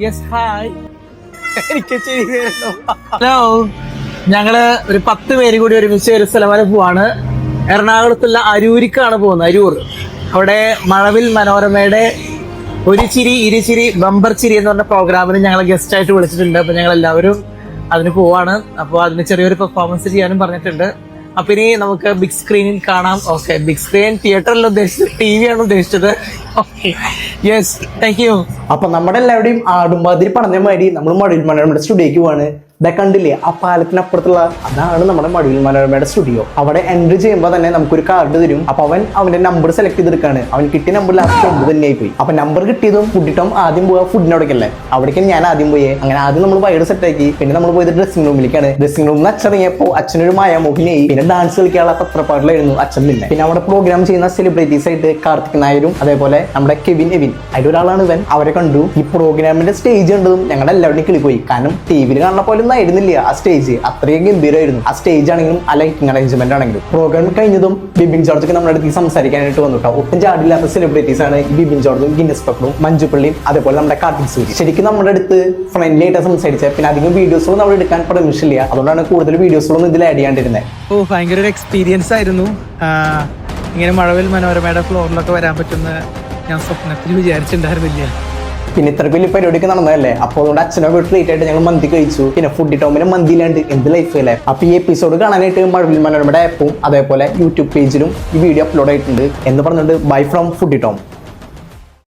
Yes hi എനിക്ക് hello ഞങ്ങൾ ഒരു പത്ത് പേര് കൂടി ഒരുമിച്ച് ഒരു സ്ഥലം വരെ പോവാണ്. എറണാകുളത്തുള്ള അരൂരിക്കാണ് പോകുന്നത് അരൂർ. അവിടെ മഴവിൽ മനോരമയുടെ ഒരു ചിരി ഇരുചിരി ബമ്പർ ചിരി എന്ന് പറഞ്ഞ പ്രോഗ്രാമിന് ഞങ്ങളെ ഗസ്റ്റ് ആയിട്ട് വിളിച്ചിട്ടുണ്ട്. അപ്പൊ ഞങ്ങൾ എല്ലാവരും അതിന് പോവാണ്. അപ്പോൾ അതിന് ചെറിയൊരു പെർഫോമൻസ് ചെയ്യാനും പറഞ്ഞിട്ടുണ്ട്. അപ്പൊ ഇനി നമുക്ക് ബിഗ് സ്ക്രീനിൽ കാണാം. ഓക്കെ ബിഗ് സ്ക്രീൻ തിയേറ്ററിൽ ഉദ്ദേശിച്ചത് ടി വി ആണ് ഉദ്ദേശിച്ചത്. യെസ് താങ്ക് യു അപ്പൊ നമ്മുടെ എല്ലാവരുടെയും ആടുമ്പാതിരി പറഞ്ഞ മാതിരി നമ്മൾ മഴവിൽ മനോരമയുടെ സ്റ്റുഡിയോക്ക് പോവാണ്. ഇതാ കണ്ടില്ലേ? ആ പാലത്തിനപ്പുറത്തുള്ള അതാണ് നമ്മുടെ മടിയിൽ മനോരമയുടെ സ്റ്റുഡിയോ അവിടെ എൻട്രി ചെയ്യുമ്പോൾ തന്നെ നമുക്കൊരു കാർഡ് തരും. അപ്പൊ അവൻ അവന്റെ നമ്പർ സെലക്ട് ചെയ്തെടുക്കാണ്. അവൻ കിട്ടിയ നമ്പർ ലാസ്റ്റ് ഒമ്പത് തന്നെയായി പോയി. അപ്പൊ നമ്പർ കിട്ടിയതും ഫുഡിട്ടും ആദ്യം പോയ ഫുഡിനോടൊക്കെയല്ലേ അവിടേക്ക് ഞാൻ ആദ്യം പോയേ. അങ്ങനെ ആദ്യം നമ്മൾ വയറ് സെറ്റ് ആക്കി. പിന്നെ നമ്മൾ പോയത് ഡ്രസ്സിംഗ് റൂമിലേക്കാണ് ഡ്രസ്സിംഗ് റൂമിൽ അച്ഛനിറങ്ങിയപ്പോൾ അച്ഛനൊരു മായാമോഹിനിയായി പിന്നെ ഡാൻസ് കളിക്കാനുള്ള പത്രപ്പാടിലായിരുന്നു അച്ഛൻ പിന്നെ പിന്നെ അവിടെ പ്രോഗ്രാം ചെയ്യുന്ന സെലിബ്രിറ്റീസ് ആയിട്ട് കാർത്തിക് നായരും അതേപോലെ നമ്മുടെ കെവിൻ എവിൻ. അതിലൊരാളാണ് ഇവൻ. അവരെ കണ്ടു. ഈ പ്രോഗ്രാമിന്റെ സ്റ്റേജ് കണ്ടതും ഞങ്ങളുടെ എല്ലാവരുടെയും കിളിപ്പോയി കാരണം ടി വിയിൽ കാണുന്ന പോലെ ഒന്നും ആയിരുന്നില്ല ആ സ്റ്റേജ് അത്രയും ഗംഭീരമായിരുന്നു ആ സ്റ്റേജ് ആണെങ്കിലും ആ ലൈറ്റിംഗ് അറേഞ്ച്മെന്റ് ആണെങ്കിലും. പ്രോഗ്രാം കഴിഞ്ഞതും ബിബിൻ ജോർജൊക്കെ നമ്മുടെ അടുത്ത് സംസാരിക്കാനായിട്ട് വന്നു കേട്ടോ. ഒട്ടും ചാടില്ലാത്ത സെലിബ്രിറ്റീസ് ആണ് ബിബിൻ ജോർജും ഗിന്നസ് പക്കളും മഞ്ജുപള്ളിയും അതേപോലെ നമ്മുടെ കാർത്തിക് സൂര്യ. ശരിക്കും നമ്മുടെ അടുത്ത് ഫ്രണ്ട്ലി ആയിട്ട് സംസാരിച്ചത് പിന്നെ അധികം വീഡിയോസും നമ്മൾ എടുക്കാൻ പെർമിഷൻ ഇല്ല. അതുകൊണ്ടാണ് കൂടുതൽ വീഡിയോസുകളൊന്നും ഇതിൽ ആഡ് ചെയ്യാണ്ടിരുന്നത് ഓ ഭയങ്കര ഒരു എക്സ്പീരിയൻസ് ആയിരുന്നു. ഇങ്ങനെ മഴവിൽ മനോരമയുടെ ഫ്ലോറിലൊക്കെ വരാൻ പറ്റുന്ന ഞാൻ സ്വപ്നത്തിൽ വിചാരിച്ചിട്ടുണ്ടായിരുന്നില്ല. പിന്നെ ഇത്ര വലിയ പരിപാടിയൊക്കെ നടന്നതല്ലേ? അപ്പോൾ അതുകൊണ്ട് അച്ഛനൊക്കെ ട്രീറ്റ് ആയിട്ട് ഞങ്ങൾ മന്തി കഴിച്ചു. പിന്നെ ഫുഡ് ടോമിന് മന്തിയിലാണ്ട് എന്ത് ലൈഫ് അല്ലേ? അപ്പോൾ ഈ എപ്പിസോഡ് കാണാനായിട്ട് മഴവിൽ മനോരമയുടെ ആപ്പും അതേപോലെ യൂട്യൂബ് പേജിലും ഈ വീഡിയോ അപ്ലോഡ് ആയിട്ടുണ്ട്. എന്ന് പറഞ്ഞിട്ട് ബൈ ഫ്രം ഫുഡ് ടോം